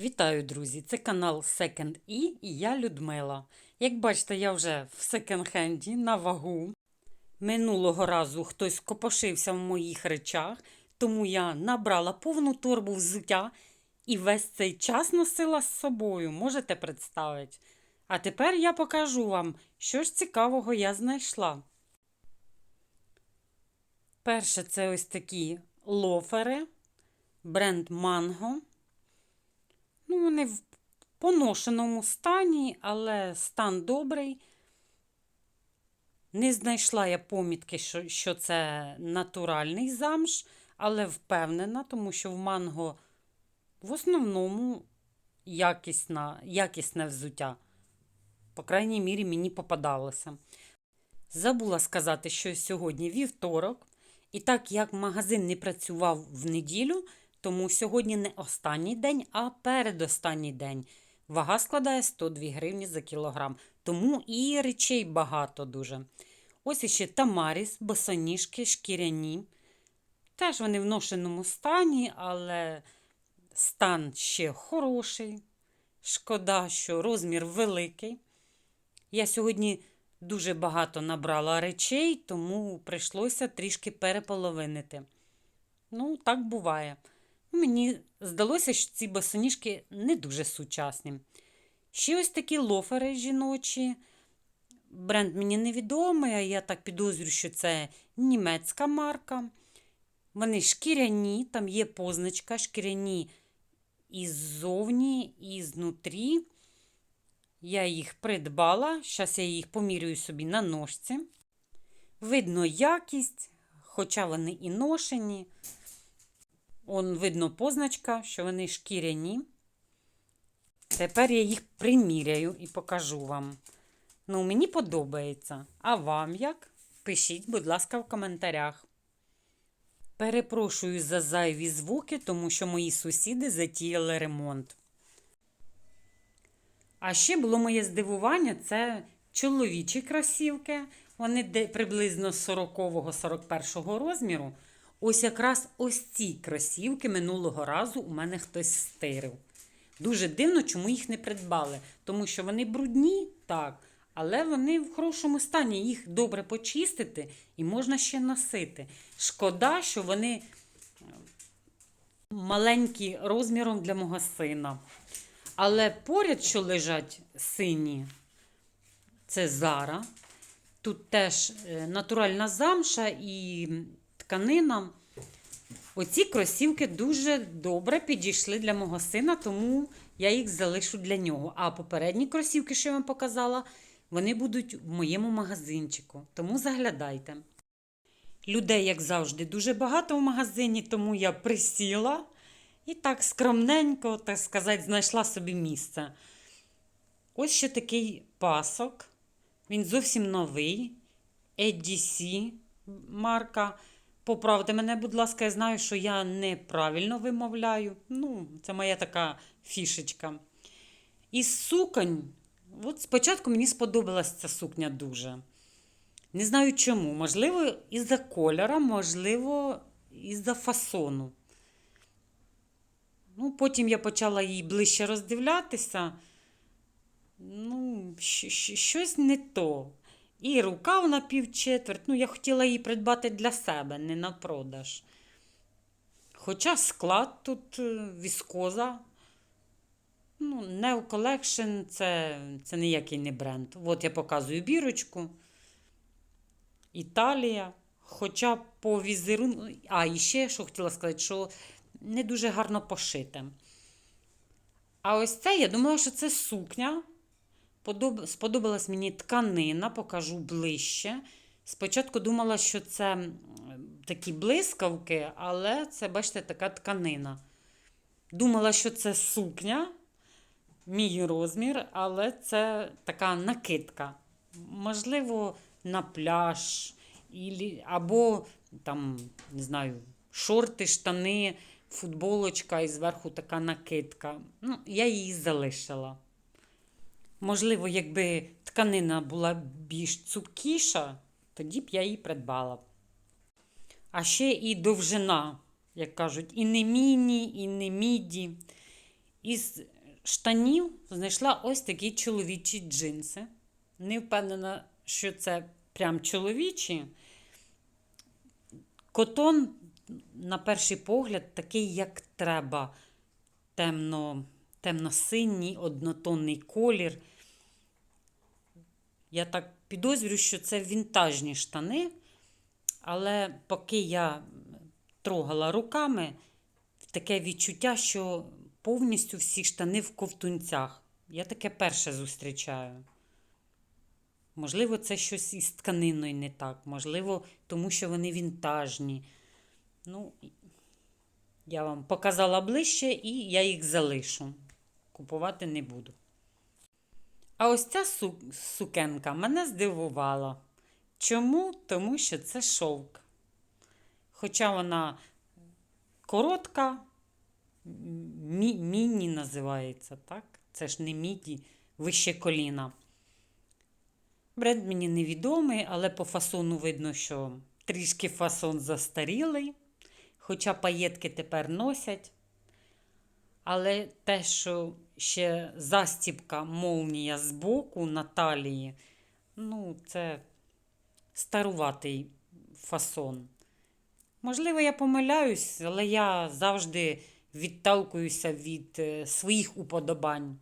Вітаю, друзі! Це канал Second E і я Людмила. Як бачите, я вже в секонд-хенді на вагу. Минулого разу хтось копошився в моїх речах, тому я набрала повну торбу взуття і весь цей час носила з собою, можете представити. А тепер я покажу вам, що ж цікавого я знайшла. Перше, це ось такі лофери, бренд Mango. Ну, вони в поношеному стані, але стан добрий. Не знайшла я помітки, що, що це натуральний замш, але впевнена, тому що в манго в основному якісна, якісне взуття. По крайній мірі, мені попадалося. Забула сказати, що сьогодні вівторок, і так як магазин не працював в неділю, тому сьогодні не останній день, а передостанній день. Вага складає 102 гривні за кілограм. Тому і речей багато дуже. Ось іще Тамаріс, босоніжки, шкіряні. Теж вони в ношеному стані, але стан ще хороший. Шкода, що розмір великий. Я сьогодні дуже багато набрала речей, тому прийшлося трішки переполовинити. Ну, так буває. Мені здалося, що ці босоніжки не дуже сучасні. Ще ось такі лофери жіночі. Бренд мені невідомий, а я так підозрюю, що це німецька марка. Вони шкіряні, там є позначка, шкіряні іззовні, і знутрі. Я їх придбала. Зараз я їх помірюю собі на ножці. Видно якість, хоча вони і ношені. Он видно позначка, що вони шкіряні. Тепер я їх приміряю і покажу вам. Ну, мені подобається. А вам як? Пишіть, будь ласка, в коментарях. Перепрошую за зайві звуки, тому що мої сусіди затіяли ремонт. А ще було моє здивування це чоловічі кросівки. Вони приблизно 40-41 розміру. Ось якраз ось ці кросівки минулого разу у мене хтось стирив. Дуже дивно, чому їх не придбали. Тому що вони брудні, так, але вони в хорошому стані. Їх добре почистити і можна ще носити. Шкода, що вони маленькі розміром для мого сина. Але поряд, що лежать сині, це Зара. Тут теж е, натуральна замша і тканина. Оці кросівки дуже добре підійшли для мого сина, тому я їх залишу для нього. А попередні кросівки, що я вам показала, вони будуть в моєму магазинчику. Тому заглядайте. Людей, як завжди, дуже багато в магазині, тому я присіла і так скромненько, так сказати, знайшла собі місце. Ось ще такий пасок. Він зовсім новий. EDC марка. Поправте мене, будь ласка, я знаю, що я неправильно вимовляю. Ну, це моя така фішечка. Із суконь, от спочатку мені сподобалася ця сукня дуже. Не знаю чому. Можливо, із-за кольора, можливо, із-за фасону. Ну, Потім я почала її ближче роздивлятися. Ну, щось не то. І рукав на півчетверть. Ну, я хотіла її придбати для себе, не на продаж. Хоча склад тут е, віскоза. Ну, Neo Collection це це ніякий не бренд. От я показую бірочку. Італія. Хоча по візерунку. А, і ще, що хотіла сказати, що не дуже гарно пошите. А ось це, я думала, що це сукня. Сподобалась мені тканина, покажу ближче. Спочатку думала, що це такі блискавки, але це, бачите, така тканина. Думала, що це сукня, мій розмір, але це така накидка. Можливо, на пляж, або там, не знаю, шорти, штани, футболочка і зверху така накидка. Ну, Я її залишила. Можливо, якби тканина була більш цупкіша, тоді б я її придбала. А ще і довжина, як кажуть, і не міні, і не міді. із штанів знайшла ось такі чоловічі джинси. Не впевнена, що це прям чоловічі. Котон, на перший погляд, такий, як треба. Темно, темно-синій, однотонний колір. Я так підозрюю, що це вінтажні штани, але поки я трогала руками, таке відчуття, що повністю всі штани в ковтунцях. Я таке перше зустрічаю. Можливо, це щось із тканиною не так, можливо, тому що вони вінтажні. Ну, я вам показала ближче і я їх залишу. Купувати не буду. А ось ця су- сукенка мене здивувала. Чому? Тому що це шовк. Хоча вона коротка, мі- міні називається, так? Це ж не міді, вище коліна. Бренд мені невідомий, але по фасону видно, що трішки фасон застарілий. Хоча паєтки тепер носять. Але те, що ще застібка молнія з боку на талії, ну, це старуватий фасон. Можливо, я помиляюсь, але я завжди відталкуюся від е, своїх уподобань.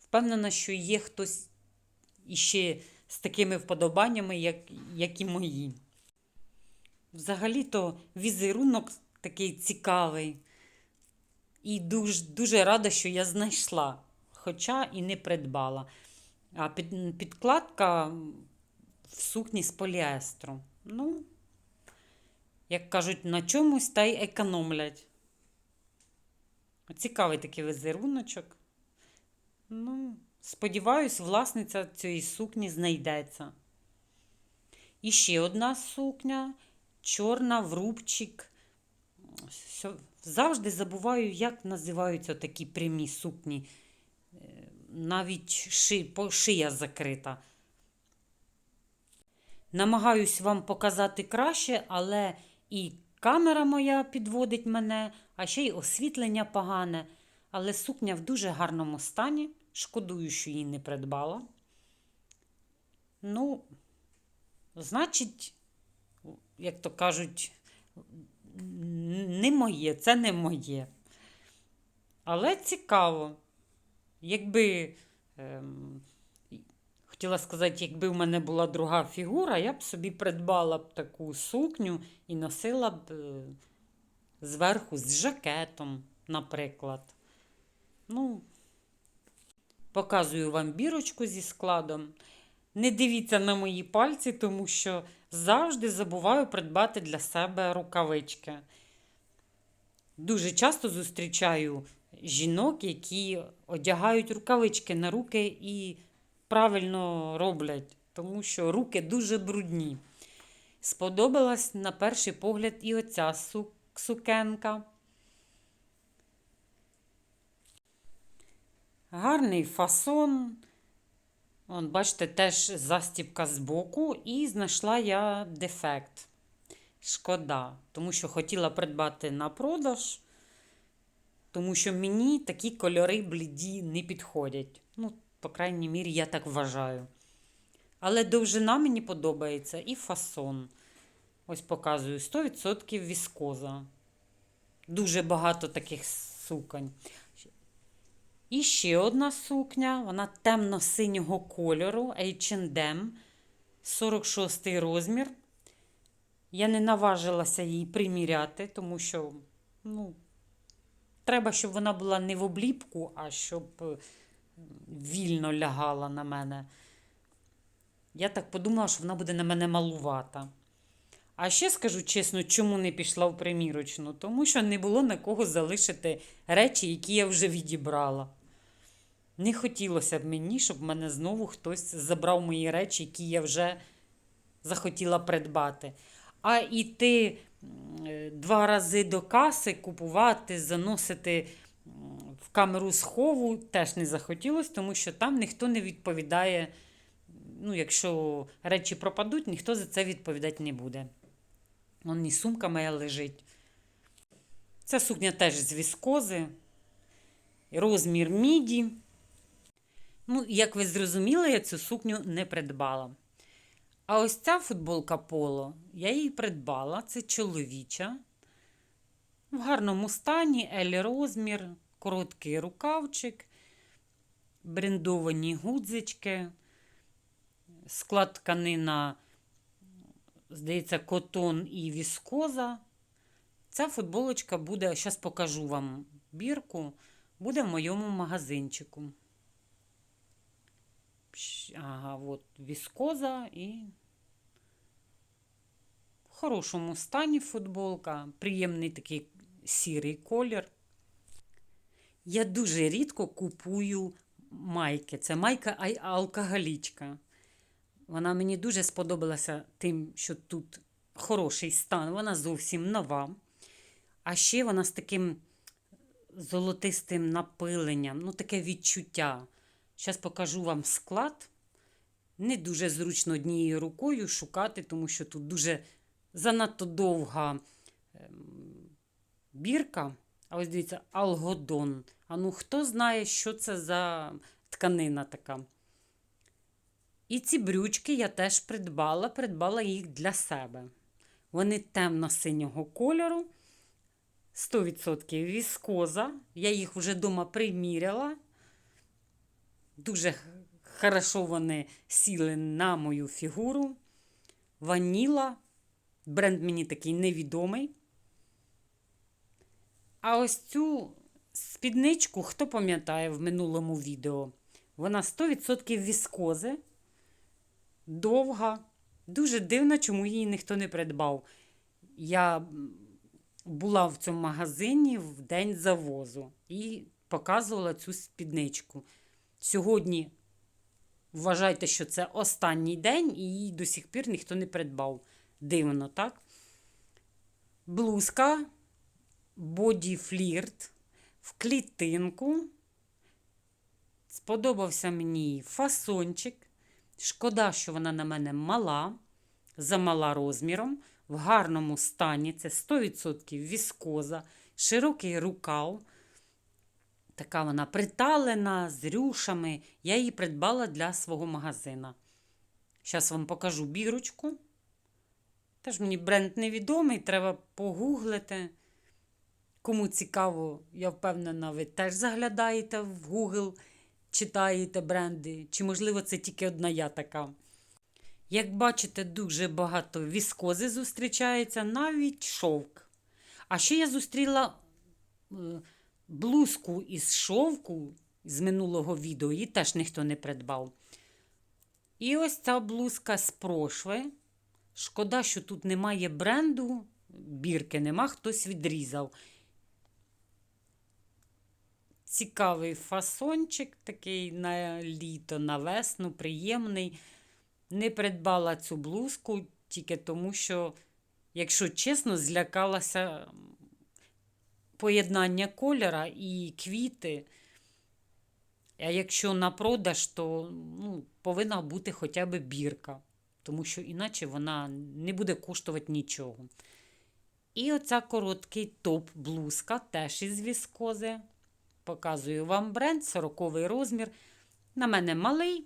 Впевнена, що є хтось іще з такими вподобаннями, як, як і мої. Взагалі-то візерунок такий цікавий. І дуже, дуже рада, що я знайшла, хоча і не придбала. А під, підкладка в сукні з поліестру. Ну, як кажуть, на чомусь та й економлять. Цікавий такий візеруночок. Ну, сподіваюсь, власниця цієї сукні знайдеться. І ще одна сукня, чорна в рубчик. Завжди забуваю, як називаються такі прямі сукні. Е, Навіть ши, шия закрита. Намагаюсь вам показати краще, але і камера моя підводить мене, а ще й освітлення погане. Але сукня в дуже гарному стані. Шкодую, що її не придбала. Ну, значить, як то кажуть, не моє, це не моє. Але цікаво. Якби, ем, хотіла сказати, якби в мене була друга фігура, я б собі придбала б таку сукню і носила б е, зверху з жакетом, наприклад. Ну, показую вам бірочку зі складом. Не дивіться на мої пальці, тому що завжди забуваю придбати для себе рукавички. Дуже часто зустрічаю жінок, які одягають рукавички на руки і правильно роблять, тому що руки дуже брудні. Сподобалась на перший погляд і оця сукенка. Гарний фасон. Вон, бачите, теж застібка з боку, і знайшла я дефект. Шкода, тому що хотіла придбати на продаж, тому що мені такі кольори бліді не підходять. Ну, по крайній мірі, я так вважаю. Але довжина мені подобається і фасон. Ось показую 100% віскоза. Дуже багато таких суконь. І ще одна сукня, вона темно-синього кольору, H&M, 46 розмір. Я не наважилася її приміряти, тому що ну, треба, щоб вона була не в обліпку, а щоб е, вільно лягала на мене. Я так подумала, що вона буде на мене малувата. А ще скажу чесно, чому не пішла в примірочну? Тому що не було на кого залишити речі, які я вже відібрала. Не хотілося б мені, щоб мене знову хтось забрав мої речі, які я вже захотіла придбати. А йти е, два рази до каси, купувати, заносити в камеру схову теж не захотілося, тому що там ніхто не відповідає. Ну, якщо речі пропадуть, ніхто за це відповідати не буде. Вон і сумка моя лежить. Ця сукня теж з віскози. розмір міді. Ну, як ви зрозуміли, я цю сукню не придбала. А ось ця футболка поло, я її придбала. Це чоловіча. В гарному стані, L розмір, короткий рукавчик, брендовані гудзички, склад тканина, здається, котон і віскоза. Ця футболочка буде, зараз покажу вам бірку, буде в моєму магазинчику. Ага, от віскоза і хорошому стані футболка, приємний такий сірий колір. Я дуже рідко купую майки. Це майка алкоголічка. Вона мені дуже сподобалася тим, що тут хороший стан. Вона зовсім нова. А ще вона з таким золотистим напиленням, ну таке відчуття. Зараз покажу вам склад. Не дуже зручно однією рукою шукати, тому що тут дуже занадто довга ем, бірка. А ось дивіться, алгодон. А ну хто знає, що це за тканина така? І ці брючки я теж придбала, придбала їх для себе. Вони темно-синього кольору, 100% віскоза. Я їх вже вдома приміряла. Дуже хорошо вони сіли на мою фігуру. Ваніла. Бренд мені такий невідомий. А ось цю спідничку, хто пам'ятає в минулому відео, вона 100% віскози, довга. Дуже дивно, чому її ніхто не придбав. Я була в цьому магазині в день завозу і показувала цю спідничку. Сьогодні вважайте, що це останній день, і її до сих пір ніхто не придбав. Дивно, так? Блузка Боді Флірт в клітинку. Сподобався мені фасончик. Шкода, що вона на мене мала, замала розміром, в гарному стані. Це 100% віскоза, широкий рукав. Така вона приталена з рюшами. Я її придбала для свого магазина. Зараз вам покажу бірочку. Теж мені бренд невідомий, треба погуглити. Кому цікаво, я впевнена, ви теж заглядаєте в Google, читаєте бренди, чи, можливо, це тільки одна я така. Як бачите, дуже багато віскози зустрічається, навіть шовк. А ще я зустріла е, блузку із шовку з минулого відео, її теж ніхто не придбав. І ось ця блузка з прошви. Шкода, що тут немає бренду, бірки нема, хтось відрізав. Цікавий фасончик, такий на літо, на весну, приємний. Не придбала цю блузку тільки тому, що, якщо чесно, злякалася поєднання кольора і квіти. А якщо на продаж, то ну, повинна бути хоча б бірка, тому що іначе вона не буде коштувати нічого. І оця короткий топ-блузка теж із віскози. Показую вам бренд, 40 розмір. На мене малий.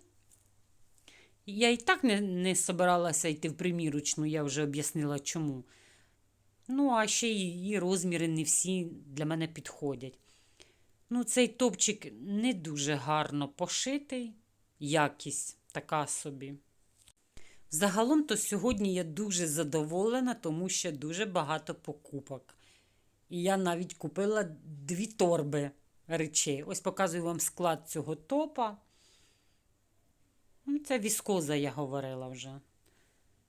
Я і так не, не собиралася йти в примірочну, я вже об'яснила чому. Ну, а ще її розміри не всі для мене підходять. Ну, цей топчик не дуже гарно пошитий, якість така собі. Загалом, то сьогодні я дуже задоволена, тому що дуже багато покупок. І я навіть купила дві торби речей. Ось показую вам склад цього топа. Ну, Це віскоза, я говорила вже.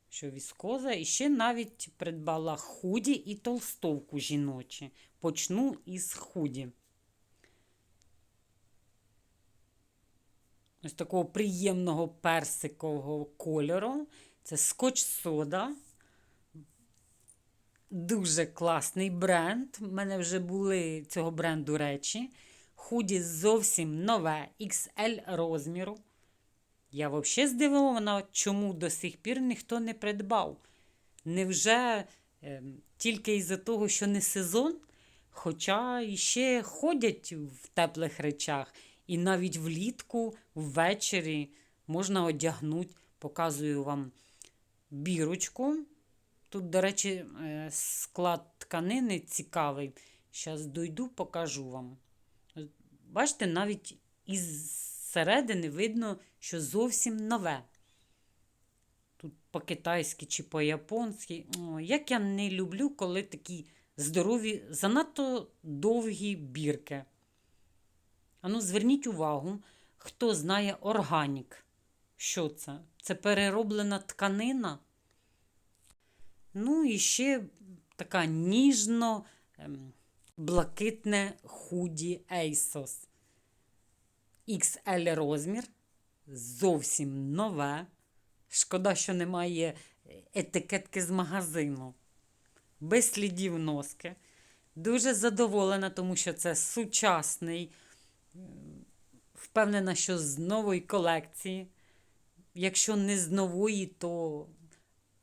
Що віскоза. І ще навіть придбала худі і толстовку жіночі. Почну із худі. Ось такого приємного персикового кольору. Це скотч сода. Дуже класний бренд. У мене вже були цього бренду речі. Худі зовсім нове XL розміру. Я взагалі здивована, чому до сих пір ніхто не придбав. Невже е, тільки із-за того, що не сезон? Хоча іще ходять в теплих речах, і навіть влітку, ввечері можна одягнути. Показую вам бірочку. Тут, до речі, е, склад тканини цікавий. Зараз дойду, покажу вам. Бачите, навіть із середини видно, що зовсім нове. Тут по-китайськи чи по-японськи. Як я не люблю, коли такі здорові, занадто довгі бірки. Ану, зверніть увагу, хто знає органік. Що це? Це перероблена тканина. Ну і ще така ніжно ем, блакитне худі Asos. XL розмір. Зовсім нове. Шкода, що немає етикетки з магазину. Без слідів носки. Дуже задоволена, тому що це сучасний. Впевнена, що з нової колекції. Якщо не з нової, то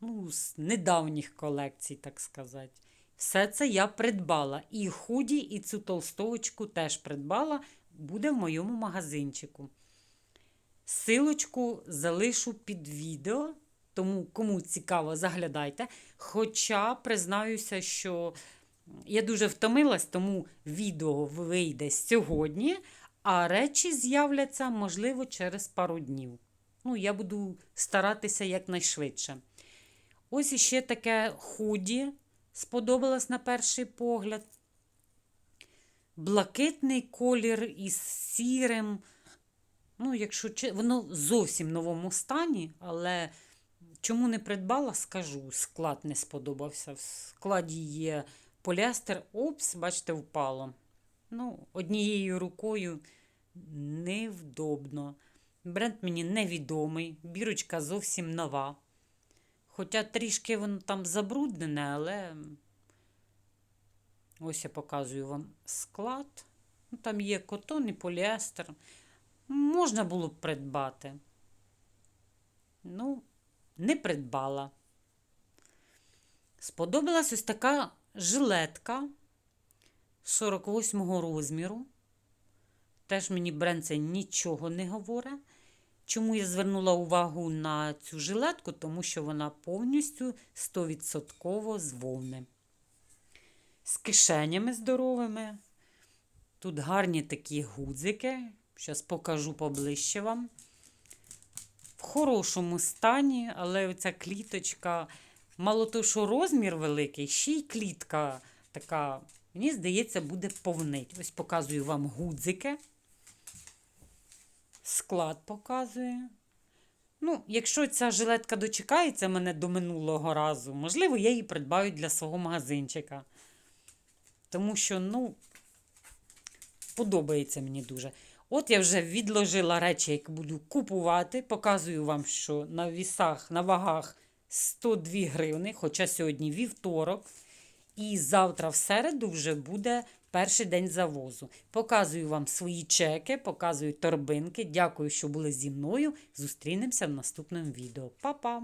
ну, з недавніх колекцій, так сказати. Все це я придбала. І худі, і цю толстовочку теж придбала. Буде в моєму магазинчику. Силочку залишу під відео, тому кому цікаво, заглядайте. Хоча признаюся, що я дуже втомилась, тому відео вийде сьогодні, а речі з'являться, можливо, через пару днів. Ну, я буду старатися якнайшвидше. Ось іще таке худі сподобалось на перший погляд. Блакитний колір із сірим. Ну, якщо воно зовсім в новому стані, але чому не придбала, скажу. Склад не сподобався. В складі є поліестер. Опс, бачите, впало. Ну, однією рукою невдобно. Бренд мені невідомий, бірочка зовсім нова. Хоча трішки воно там забруднене, але ось я показую вам склад. Ну, Там є котон і поліестер. Можна було б придбати. Ну, не придбала. Сподобалась ось така жилетка 48 розміру. Теж мені бренд це нічого не говорить. Чому я звернула увагу на цю жилетку? Тому що вона повністю 100% з вовни. З кишенями здоровими. Тут гарні такі гудзики. Зараз покажу поближче вам. В хорошому стані, але оця кліточка, мало того, що розмір великий, ще й клітка така, мені здається, буде повнить. Ось показую вам гудзики. Склад показує. Ну, якщо ця жилетка дочекається мене до минулого разу, можливо, я її придбаю для свого магазинчика. Тому що, ну, подобається мені дуже. От я вже відложила речі, які буду купувати. Показую вам, що на вісах, на вагах 102 гривни, хоча сьогодні вівторок. І завтра в середу вже буде перший день завозу. Показую вам свої чеки, показую торбинки. Дякую, що були зі мною. Зустрінемося в наступному відео. Па-па!